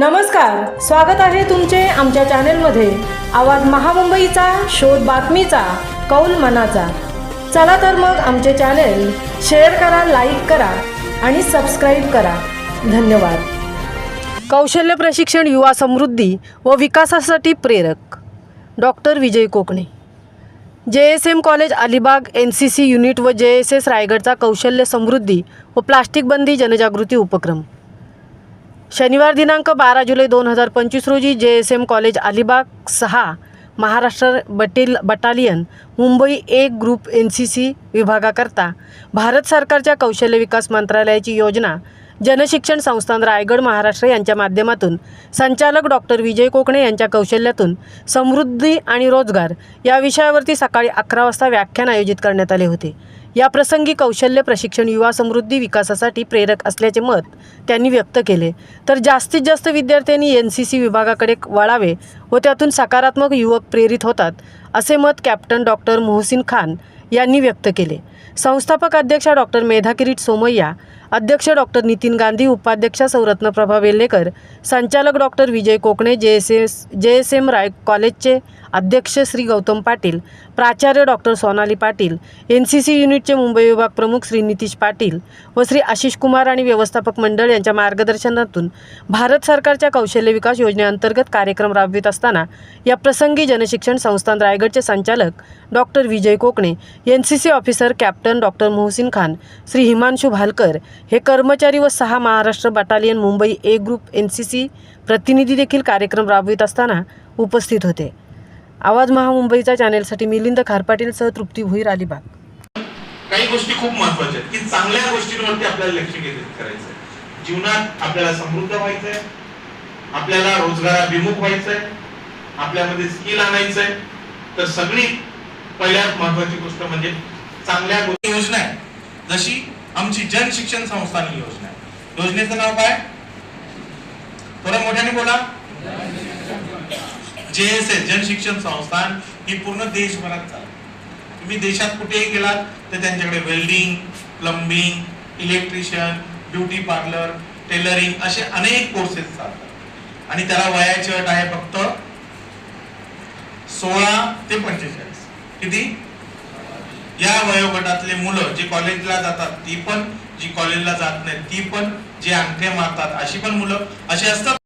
नमस्कार स्वागत आहे तुमचे आमच्या चॅनेलमध्ये. आवाज महामुंबईचा शोध बातमीचा कौल मनाचा. चला तर मग आमचे चॅनेल शेअर करा लाईक करा आणि सबस्क्राईब करा. धन्यवाद. कौशल्य प्रशिक्षण युवा समृद्धी व विकासासाठी प्रेरक. Doctor Vijay Kokane. J S M college Alibag N C C unit व जे एस एस रायगडचा कौशल्य समृद्धी व प्लास्टिक बंदी जनजागृती उपक्रम. शनिवार दिनांक बारा जुलै दोन हजार पंचवीस रोजी जे एस एम कॉलेज अलिबाग सहा महाराष्ट्र बटेल बटालियन मुंबई एक ग्रुप एन सी सी विभागाकरता भारत सरकारच्या कौशल्य विकास मंत्रालयाची योजना जनशिक्षण संस्थान रायगड महाराष्ट्र यांच्या माध्यमातून संचालक डॉक्टर विजय कोकणे यांच्या कौशल्यातून समृद्धी आणि रोजगार या विषयावरती सकाळी अकरा वाजता व्याख्यान आयोजित करण्यात आले होते. या प्रसंगी कौशल्य प्रशिक्षण युवा समृद्धी विकासासाठी प्रेरक असल्याचे मत त्यांनी व्यक्त केले. तर जास्तीत जास्त विद्यार्थ्यांनी एन सी सी विभागाकडे वळावे व त्यातून सकारात्मक युवक प्रेरित होतात असे मत कॅप्टन डॉक्टर मोहसिन खान यांनी व्यक्त केले. संस्थापक अध्यक्षा डॉक्टर मेधा किरीट सोमय्या अध्यक्ष डॉक्टर नितीन गांधी उपाध्यक्षा सौरत्नप्रभा वेल्लेकर संचालक doctor Vijay Kokane J S S J S M Rai कॉलेजचे अध्यक्ष श्री गौतम पाटील प्राचार्य doctor Sonali Patil N C C युनिटचे मुंबई विभाग प्रमुख श्री नितीश पाटील व श्री आशिष कुमार आणि व्यवस्थापक मंडळ यांच्या मार्गदर्शनातून भारत सरकारच्या कौशल्य विकास योजनेअंतर्गत कार्यक्रम राबवित असताना या प्रसंगी जनशिक्षण संस्थान रायगडचे संचालक doctor Vijay Kokane N C C officer captain doctor Mohsin Khan Shri Himanshu Bhalkar हे कर्मचारी व सहा Maharashtra battalion Mumbai A group N C C प्रतिनिधी देखील कार्यक्रम राबवित असताना उपस्थित होते. आवाज महामुंबईच्या चॅनेलसाठी मिलिंद खारपाटील सह तृप्ती भुईर अलिबाग. काही गोष्टी खूप महत्त्वाच्या आहेत की चांगल्या गोष्टींवरती आपल्याला लक्ष केंद्रित करायचं जीवनात आपल्याला समृद्ध व्हायचंय आपल्याला रोजगाराभिमुख व्हायचंय आपल्यामध्ये स्किल आणायचंय. तर सगळी पहिल्यात महत्वाची गोष्ट म्हणजे चांगल्या गोष्टी. योजना आहे. जशी आमची जन शिक्षण संस्थान ही योजना आहे. योजनेचं नाव काय? थोडं मोठ्याने बोला. जे एस एस जन शिक्षण संस्थान ही पूर्ण देशभरात चालते. तुम्ही देशात कुठेही गेलात तर त्यांच्याकडे welding plumbing electrician beauty parlour tailoring असे अनेक कोर्सेस चालतात. आणि त्याला वयाची अट आहे फक्त सोळा ते पंचेचाळीस. किती? या वयोगटातले मुलं जे कॉलेजला जातात ती पण जी कॉलेजला जात नाही ती पण जे अंगठे मारतात अशी पण मुलं अशी असतात.